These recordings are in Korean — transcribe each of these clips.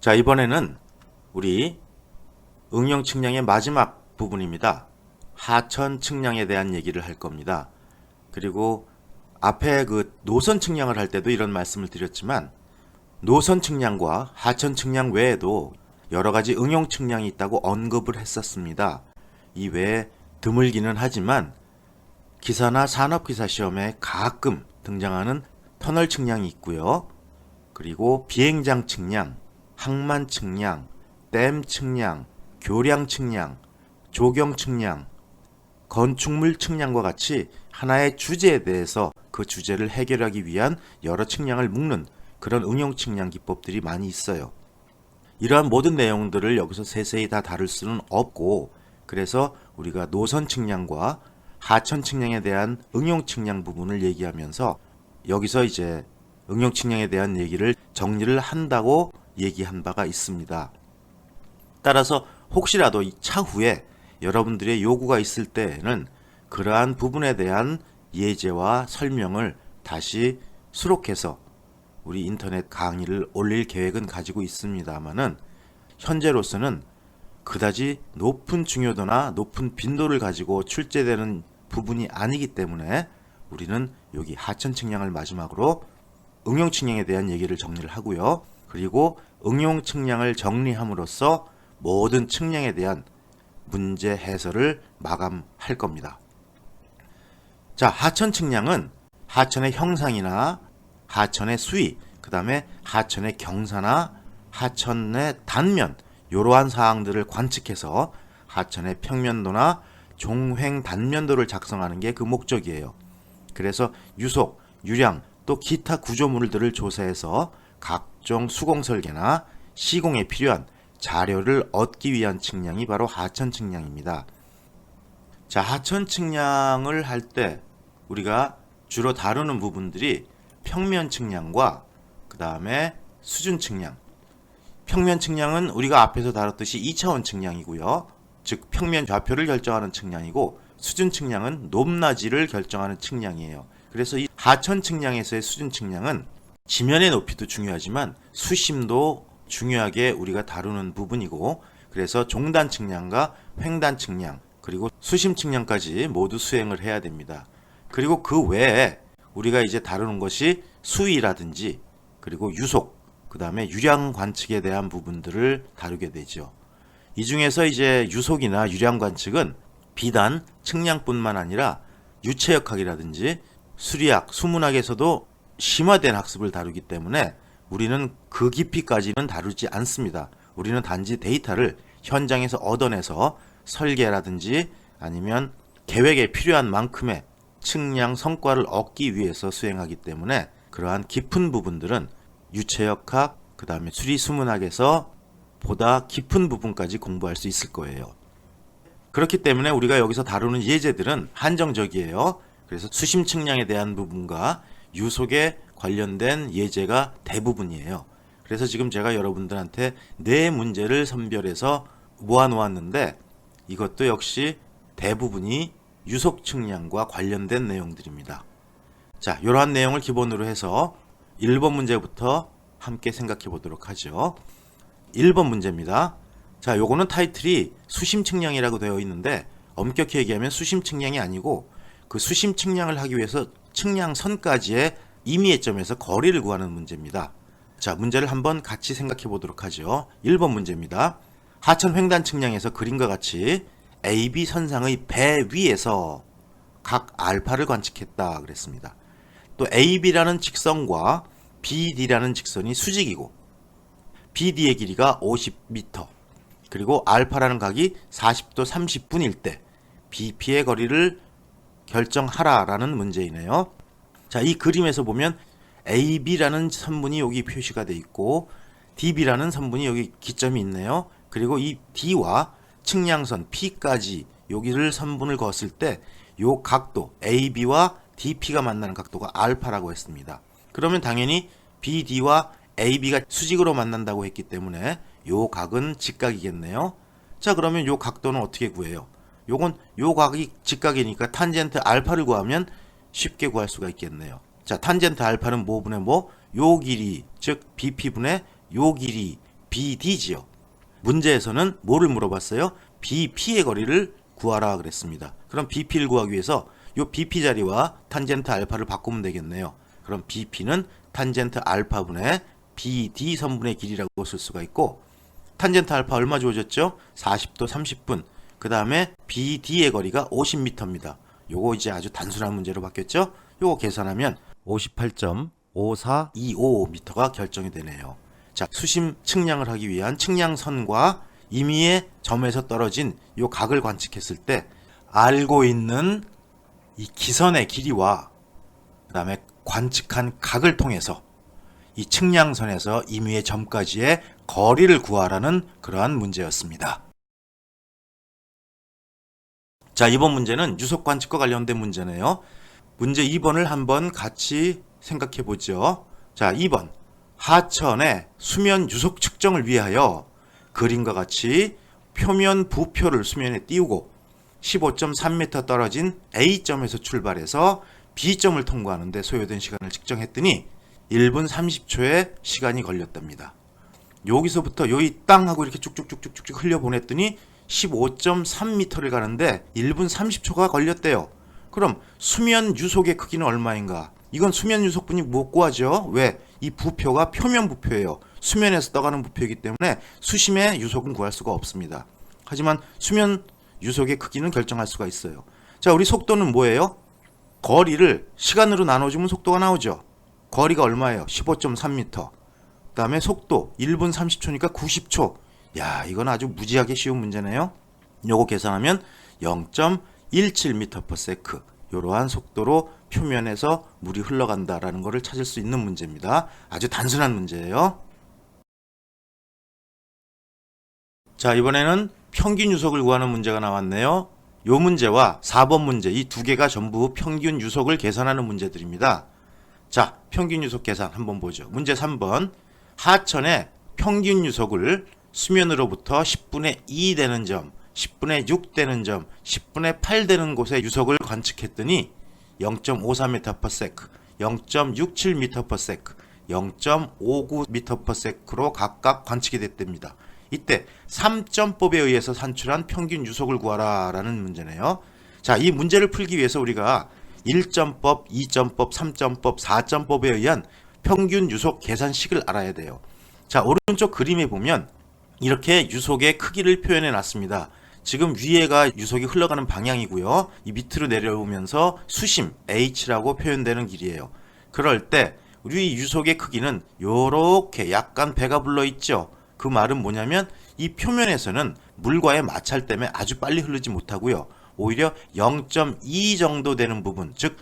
자, 이번에는 우리 응용 측량의 마지막 부분입니다. 하천 측량에 대한 얘기를 할 겁니다. 그리고 앞에 그 노선 측량을 할 때도 이런 말씀을 드렸지만 노선 측량과 하천 측량 외에도 여러 가지 응용 측량이 있다고 언급을 했었습니다. 이 외에 드물기는 하지만 기사나 산업기사 시험에 가끔 등장하는 터널 측량이 있고요. 그리고 비행장 측량, 항만 측량, 댐 측량, 교량 측량, 조경 측량, 건축물 측량과 같이 하나의 주제에 대해서 그 주제를 해결하기 위한 여러 측량을 묶는 그런 응용 측량 기법들이 많이 있어요. 이러한 모든 내용들을 여기서 세세히 다 다룰 수는 없고 그래서 우리가 노선 측량과 하천 측량에 대한 응용 측량 부분을 얘기하면서 여기서 이제 응용 측량에 대한 얘기를 정리를 한다고 얘기한 바가 있습니다. 따라서 혹시라도 이 차후에 여러분들의 요구가 있을 때에는 그러한 부분에 대한 예제와 설명을 다시 수록해서 우리 인터넷 강의를 올릴 계획은 가지고 있습니다만은 현재로서는 그다지 높은 중요도나 높은 빈도를 가지고 출제되는 부분이 아니기 때문에 우리는 여기 하천 측량을 마지막으로 응용 측량에 대한 얘기를 정리를 하고요. 그리고 응용 측량을 정리함으로써 모든 측량에 대한 문제 해설을 마감할 겁니다. 자, 하천 측량은 하천의 형상이나 하천의 수위, 그 다음에 하천의 경사나 하천의 단면, 이러한 사항들을 관측해서 하천의 평면도나 종횡 단면도를 작성하는 게 그 목적이에요. 그래서 유속, 유량, 또 기타 구조물들을 조사해서 각종 수공 설계나 시공에 필요한 자료를 얻기 위한 측량이 바로 하천 측량입니다. 자, 하천 측량을 할 때 우리가 주로 다루는 부분들이 평면 측량과 그 다음에 수준 측량. 평면 측량은 우리가 앞에서 다뤘듯이 2차원 측량이고요. 즉 평면 좌표를 결정하는 측량이고 수준 측량은 높낮이를 결정하는 측량이에요. 그래서 이 하천 측량에서의 수준 측량은 지면의 높이도 중요하지만 수심도 중요하게 우리가 다루는 부분이고 그래서 종단 측량과 횡단 측량 그리고 수심 측량까지 모두 수행을 해야 됩니다. 그리고 그 외에 우리가 이제 다루는 것이 수위라든지 그리고 유속 그 다음에 유량 관측에 대한 부분들을 다루게 되죠. 이 중에서 이제 유속이나 유량 관측은 비단 측량뿐만 아니라 유체역학이라든지 수리학, 수문학에서도 심화된 학습을 다루기 때문에 우리는 그 깊이까지는 다루지 않습니다. 우리는 단지 데이터를 현장에서 얻어내서 설계라든지 아니면 계획에 필요한 만큼의 측량 성과를 얻기 위해서 수행하기 때문에 그러한 깊은 부분들은 유체역학, 그 다음에 수리수문학에서 보다 깊은 부분까지 공부할 수 있을 거예요. 그렇기 때문에 우리가 여기서 다루는 예제들은 한정적이에요. 그래서 수심 측량에 대한 부분과 유속에 관련된 예제가 대부분이에요. 그래서 지금 제가 여러분들한테 네 문제를 선별해서 모아놓았는데 이것도 역시 대부분이 유속 측량과 관련된 내용들입니다. 자, 이러한 내용을 기본으로 해서 1번 문제부터 함께 생각해 보도록 하죠. 1번 문제입니다. 자, 요거는 타이틀이 수심 측량이라고 되어 있는데 엄격히 얘기하면 수심 측량이 아니고 그 수심 측량을 하기 위해서 측량선까지의 임의의 점에서 거리를 구하는 문제입니다. 자, 문제를 한번 같이 생각해 보도록 하죠. 1번 문제입니다. 하천 횡단 측량에서 그림과 같이 AB 선상의 배 위에서 각 알파를 관측했다 그랬습니다. 또 AB라는 직선과 BD라는 직선이 수직이고 BD의 길이가 50m 그리고 알파라는 각이 40도 30분일 때 BP의 거리를 결정하라라는 문제이네요. 자, 이 그림에서 보면 AB라는 선분이 여기 표시가 돼 있고 DB라는 선분이 여기 기점이 있네요. 그리고 이 D와 측량선 P까지 여기를 선분을 그었을 때 요 각도 AB와 DP가 만나는 각도가 알파라고 했습니다. 그러면 당연히 BD와 AB가 수직으로 만난다고 했기 때문에 요 각은 직각이겠네요. 자, 그러면 요 각도는 어떻게 구해요? 요건 요 각이 직각이니까 탄젠트 알파를 구하면 쉽게 구할 수가 있겠네요. 자, 탄젠트 알파는 뭐분의 뭐? 요 길이, 즉 BP분의 요 길이 BD지요. 문제에서는 뭐를 물어봤어요? BP의 거리를 구하라 그랬습니다. 그럼 BP를 구하기 위해서 요 BP 자리와 탄젠트 알파를 바꾸면 되겠네요. 그럼 BP는 탄젠트 알파분의 BD 선분의 길이라고 쓸 수가 있고 탄젠트 알파 얼마 주어졌죠? 40도 30분. 그 다음에 BD의 거리가 50m입니다. 요거 이제 아주 단순한 문제로 바뀌었죠? 요거 계산하면 58.5425m가 결정이 되네요. 자, 수심 측량을 하기 위한 측량선과 임의의 점에서 떨어진 요 각을 관측했을 때 알고 있는 이 기선의 길이와 그 다음에 관측한 각을 통해서 이 측량선에서 임의의 점까지의 거리를 구하라는 그러한 문제였습니다. 자, 이번 문제는 유속 관측과 관련된 문제네요. 문제 2번을 한번 같이 생각해 보죠. 자, 2번. 하천의 수면 유속 측정을 위하여 그림과 같이 표면 부표를 수면에 띄우고 15.3m 떨어진 A점에서 출발해서 B점을 통과하는데 소요된 시간을 측정했더니 1분 30초의 시간이 걸렸답니다. 여기서부터 여기 땅 하고 이렇게 쭉쭉쭉쭉쭉 흘려 보냈더니 15.3m를 가는데 1분 30초가 걸렸대요. 그럼 수면 유속의 크기는 얼마인가? 이건 수면 유속분이 못 구하죠. 왜? 이 부표가 표면 부표예요. 수면에서 떠가는 부표이기 때문에 수심의 유속은 구할 수가 없습니다. 하지만 수면 유속의 크기는 결정할 수가 있어요. 자, 우리 속도는 뭐예요? 거리를 시간으로 나눠주면 속도가 나오죠. 거리가 얼마예요? 15.3m. 그 다음에 속도 1분 30초니까 90초. 야, 이건 아주 무지하게 쉬운 문제네요. 요거 계산하면 0.17m/s. 이러한 속도로 표면에서 물이 흘러간다라는 것을 찾을 수 있는 문제입니다. 아주 단순한 문제예요. 자, 이번에는 평균 유속을 구하는 문제가 나왔네요. 요 문제와 4번 문제 이 두 개가 전부 평균 유속을 계산하는 문제들입니다. 자, 평균 유속 계산 한번 보죠. 문제 3번. 하천의 평균 유속을 수면으로부터 10분의 2 되는 점, 10분의 6 되는 점, 10분의 8 되는 곳의 유속을 관측했더니 0.54m/s, 0.67m/s, 0.59m/s로 각각 관측이 됐답니다. 이때 3점법에 의해서 산출한 평균 유속을 구하라라는 문제네요. 자, 이 문제를 풀기 위해서 우리가 1점법, 2점법, 3점법, 4점법에 의한 평균 유속 계산식을 알아야 돼요. 자, 오른쪽 그림에 보면 이렇게 유속의 크기를 표현해 놨습니다. 지금 위에가 유속이 흘러가는 방향이고요. 이 밑으로 내려오면서 수심 h라고 표현되는 길이에요. 그럴 때 우리 유속의 크기는 요렇게 약간 배가 불러 있죠. 그 말은 뭐냐면 이 표면에서는 물과의 마찰 때문에 아주 빨리 흐르지 못하고요. 오히려 0.2 정도 되는 부분, 즉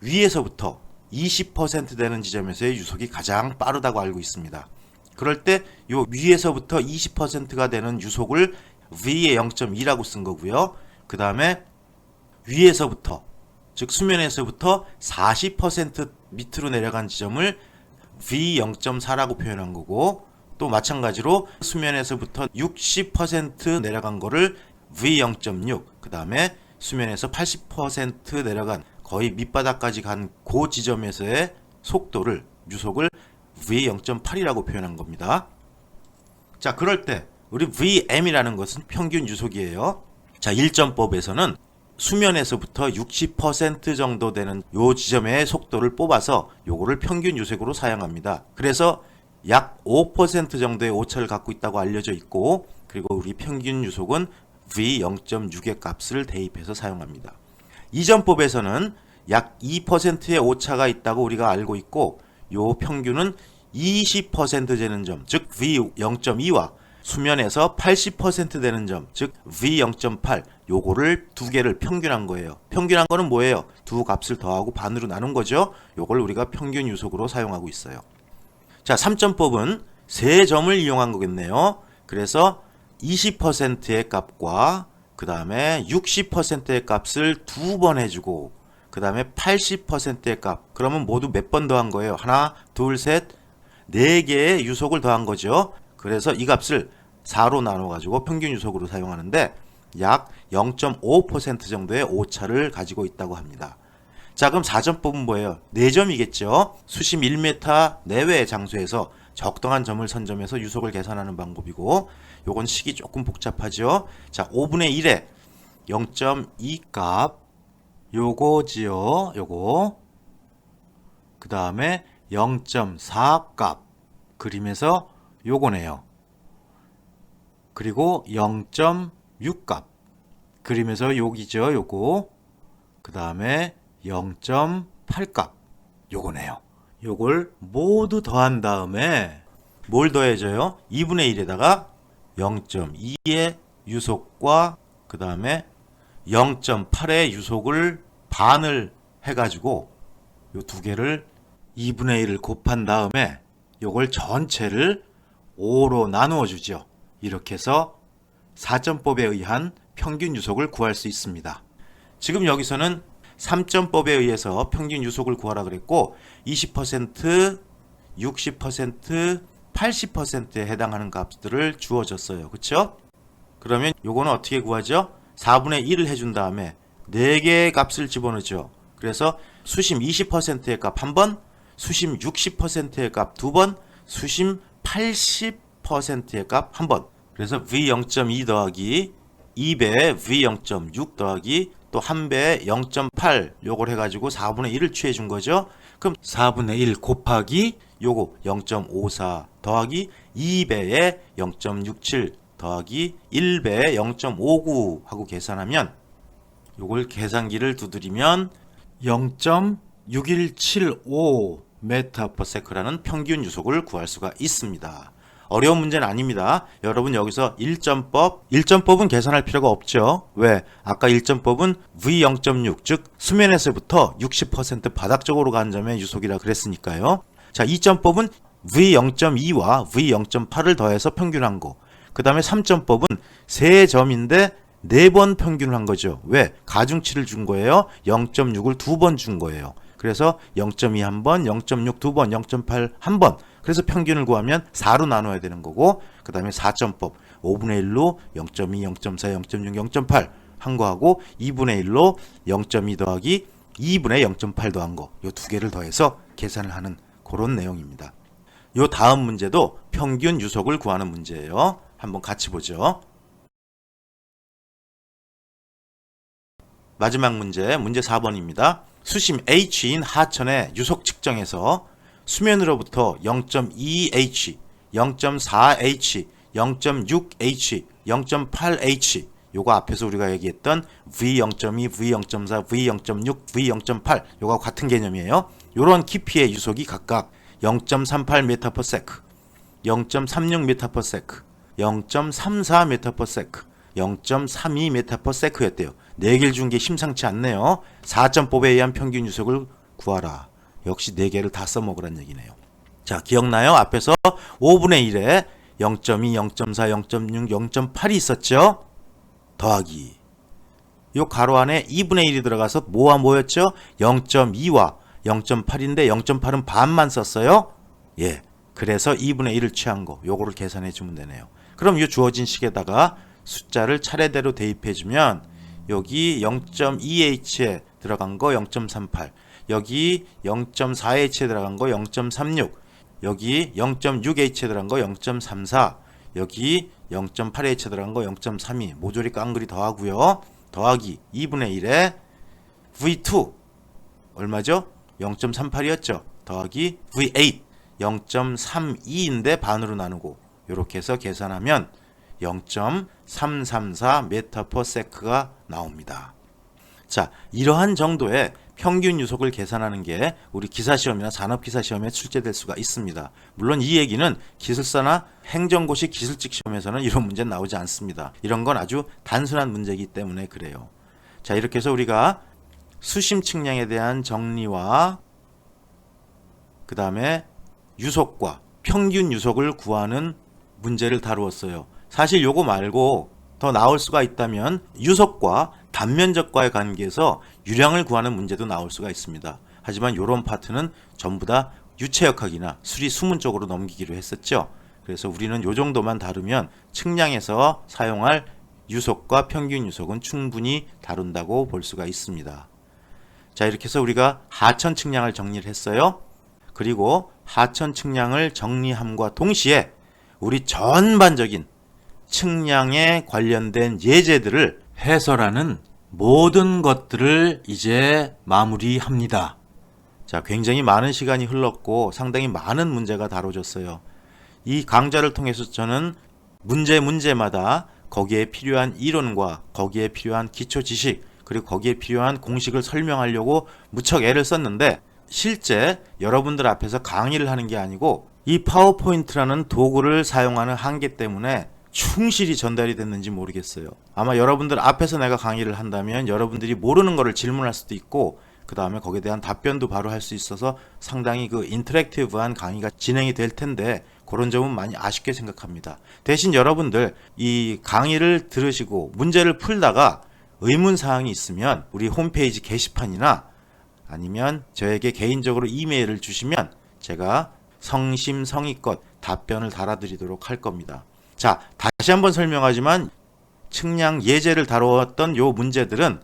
위에서부터 20% 되는 지점에서의 유속이 가장 빠르다고 알고 있습니다. 그럴 때 요 위에서부터 20%가 되는 유속을 V의 0.2라고 쓴 거고요. 그 다음에 위에서부터 즉 수면에서부터 40% 밑으로 내려간 지점을 V 0.4라고 표현한 거고 또 마찬가지로 수면에서부터 60% 내려간 거를 V 0.6, 그 다음에 수면에서 80% 내려간 거의 밑바닥까지 간그 지점에서의 속도를 유속을 V 0.8이라고 표현한 겁니다. 자, 그럴 때 우리 VM이라는 것은 평균 유속이에요. 자, 1점법에서는 수면에서부터 60% 정도 되는 요 지점의 속도를 뽑아서 요거를 평균 유속으로 사용합니다. 그래서 약 5% 정도의 오차를 갖고 있다고 알려져 있고 그리고 우리 평균 유속은 V 0.6의 값을 대입해서 사용합니다. 이전법에서는 약 2%의 오차가 있다고 우리가 알고 있고 요 평균은 20% 되는 점, 즉 V 0.2와 수면에서 80% 되는 점, 즉 V 0.8 요거를 두 개를 평균한 거예요. 평균한 거는 뭐예요? 두 값을 더하고 반으로 나눈 거죠. 요걸 우리가 평균 유속으로 사용하고 있어요. 자, 3점법은 세 점을 이용한 거겠네요. 그래서 20%의 값과 그 다음에 60%의 값을 두 번 해주고 그 다음에 80%의 값 그러면 모두 몇 번 더한 거예요? 하나, 둘, 셋, 네 개의 유속을 더한 거죠. 그래서 이 값을 4로 나눠 가지고 평균 유속으로 사용하는데 약 0.5% 정도의 오차를 가지고 있다고 합니다. 자, 그럼 4점법은 뭐예요? 4점이겠죠? 수심 1m 내외의 장소에서 적당한 점을 선점해서 유속을 계산하는 방법이고 요건 식이 조금 복잡하죠. 자, 5분의 1에 0.2 값 요거지요. 요거. 그 다음에 0.4값 그림에서 요거네요. 그리고 0.6값 그림에서 여기죠. 요거. 그 다음에 0.8값 요거네요. 요걸 모두 더한 다음에 뭘 더해줘요? 2분의 1에다가 0.2의 유속과 그 다음에 0.8의 유속을 반을 해가지고 요 두 개를 2분의 1을 곱한 다음에 요걸 전체를 5로 나누어 주죠. 이렇게 해서 4점법에 의한 평균 유속을 구할 수 있습니다. 지금 여기서는 3점법에 의해서 평균 유속을 구하라 그랬고 20%, 60%, 80%에 해당하는 값들을 주어졌어요. 그렇죠? 그러면 요거는 어떻게 구하죠? 4분의 1을 해준 다음에 4개의 값을 집어넣죠. 그래서 수심 20%의 값 한 번, 수심 60%의 값 두 번, 수심 80%의 값 한 번. 그래서 V0.2 더하기 2배의 V0.6 더하기 또 한 배의 0.8 요걸 해가지고 4분의 1을 취해 준 거죠. 그럼 4분의 1 곱하기 요거 0.54 더하기 2배의 0.67 더하기 1배의 0.59 하고 계산하면 요걸 계산기를 두드리면 0.6175 메타퍼세크라는 평균 유속을 구할 수가 있습니다. 어려운 문제는 아닙니다. 여러분 여기서 1점법, 1점법은 계산할 필요가 없죠. 왜? 아까 1점법은 V0.6, 즉 수면에서부터 60% 바닥 쪽으로 간 점의 유속이라 그랬으니까요. 자, 2점법은 V0.2와 V0.8을 더해서 평균한 거. 그 다음에 3점법은 세 점인데 네번 평균을 한 거죠. 왜? 가중치를 준 거예요. 0.6을 두 번 준 거예요. 그래서 0.2 한 번, 0.6 두 번, 0.8 한 번. 그래서 평균을 구하면 4로 나눠야 되는 거고, 그 다음에 4점법 5분의 1로 0.2, 0.4, 0.6, 0.8 한 거하고 2분의 1로 0.2 더하기 2분의 0.8 더한 거. 요 두 개를 더해서 계산을 하는 그런 내용입니다. 요 다음 문제도 평균 유속을 구하는 문제예요. 한번 같이 보죠. 마지막 문제, 문제 4번입니다. 수심 H인 하천의 유속 측정에서 수면으로부터 0.2H, 0.4H, 0.6H, 0.8H 요거 앞에서 우리가 얘기했던 V0.2, V0.4, V0.6, V0.8 요거 같은 개념이에요. 요런 깊이의 유속이 각각 0.38메 타퍼세크, 0.36 메타퍼세크, 0.34 메타퍼세크, 0.32 메타퍼세크였대요. 네 개를 준 게 심상치 않네요. 4점법에 의한 평균 유속을 구하라. 역시 네 개를 다 써먹으란 얘기네요. 자, 기억나요? 앞에서 5분의 1에 0.2, 0.4, 0.6, 0.8이 있었죠? 더하기. 요 가로 안에 2분의 1이 들어가서 뭐와 뭐였죠? 0.2와 0.8인데 0.8은 반만 썼어요? 예. 그래서 2분의 1을 취한 거. 요거를 계산해 주면 되네요. 그럼 이 주어진 식에다가 숫자를 차례대로 대입해 주면 여기 0.2H에 들어간 거 0.38, 여기 0.4H에 들어간 거 0.36, 여기 0.6H에 들어간 거 0.34, 여기 0.8H에 들어간 거 0.32, 모조리 깡그리 더하고요. 더하기 2분의 1에 V2 얼마죠? 0.38이었죠. 더하기 V8 0.32인데 반으로 나누고 이렇게 해서 계산하면 0.334 메타퍼세크가 나옵니다. 자, 이러한 정도의 평균 유속을 계산하는 게 우리 기사 시험이나 산업 기사 시험에 출제될 수가 있습니다. 물론 이 얘기는 기술사나 행정고시 기술직 시험에서는 이런 문제는 나오지 않습니다. 이런 건 아주 단순한 문제이기 때문에 그래요. 자, 이렇게 해서 우리가 수심 측량에 대한 정리와 그 다음에 유속과 평균 유속을 구하는 문제를 다루었어요. 사실 요거 말고 더 나올 수가 있다면 유속과 단면적과의 관계에서 유량을 구하는 문제도 나올 수가 있습니다. 하지만 요런 파트는 전부 다 유체역학이나 수리 수문 쪽으로 넘기기로 했었죠. 그래서 우리는 요 정도만 다루면 측량에서 사용할 유속과 평균 유속은 충분히 다룬다고 볼 수가 있습니다. 자, 이렇게 해서 우리가 하천 측량을 정리를 했어요. 그리고 하천 측량을 정리함과 동시에 우리 전반적인 측량에 관련된 예제들을 해설하는 모든 것들을 이제 마무리합니다. 자, 굉장히 많은 시간이 흘렀고 상당히 많은 문제가 다뤄졌어요. 이 강좌를 통해서 저는 문제 문제마다 거기에 필요한 이론과 거기에 필요한 기초 지식 그리고 거기에 필요한 공식을 설명하려고 무척 애를 썼는데 실제 여러분들 앞에서 강의를 하는 게 아니고 이 파워포인트라는 도구를 사용하는 한계 때문에 충실히 전달이 됐는지 모르겠어요. 아마 여러분들 앞에서 내가 강의를 한다면 여러분들이 모르는 거를 질문할 수도 있고 그 다음에 거기에 대한 답변도 바로 할 수 있어서 상당히 그 인터랙티브한 강의가 진행이 될 텐데 그런 점은 많이 아쉽게 생각합니다. 대신 여러분들 이 강의를 들으시고 문제를 풀다가 의문 사항이 있으면 우리 홈페이지 게시판이나 아니면 저에게 개인적으로 이메일을 주시면 제가 성심성의껏 답변을 달아드리도록 할 겁니다. 자, 다시 한번 설명하지만 측량 예제를 다루었던 요 문제들은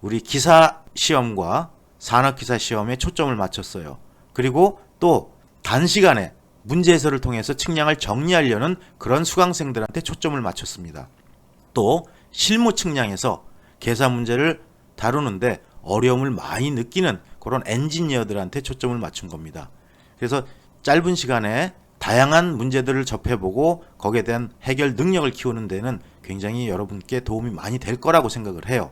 우리 기사 시험과 산업기사 시험에 초점을 맞췄어요. 그리고 또 단시간에 문제 해설을 통해서 측량을 정리하려는 그런 수강생들한테 초점을 맞췄습니다. 또 실무 측량에서 계산 문제를 다루는데 어려움을 많이 느끼는 그런 엔지니어들한테 초점을 맞춘 겁니다. 그래서 짧은 시간에 다양한 문제들을 접해보고 거기에 대한 해결 능력을 키우는 데는 굉장히 여러분께 도움이 많이 될 거라고 생각을 해요.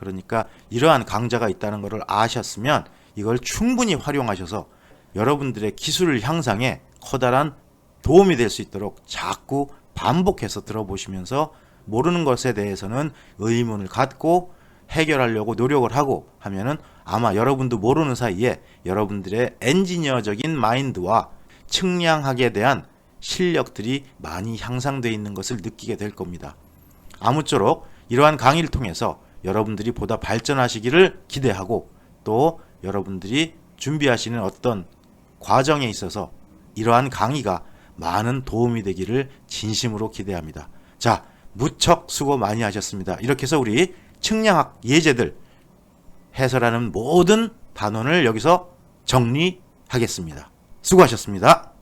그러니까 이러한 강좌가 있다는 것을 아셨으면 이걸 충분히 활용하셔서 여러분들의 기술 향상에 커다란 도움이 될 수 있도록 자꾸 반복해서 들어보시면서 모르는 것에 대해서는 의문을 갖고 해결하려고 노력을 하고 하면은 아마 여러분도 모르는 사이에 여러분들의 엔지니어적인 마인드와 측량학에 대한 실력들이 많이 향상되어 있는 것을 느끼게 될 겁니다. 아무쪼록 이러한 강의를 통해서 여러분들이 보다 발전하시기를 기대하고 또 여러분들이 준비하시는 어떤 과정에 있어서 이러한 강의가 많은 도움이 되기를 진심으로 기대합니다. 자, 무척 수고 많이 하셨습니다. 이렇게 해서 우리 측량학 예제들 해설하는 모든 단원을 여기서 정리하겠습니다. 수고하셨습니다.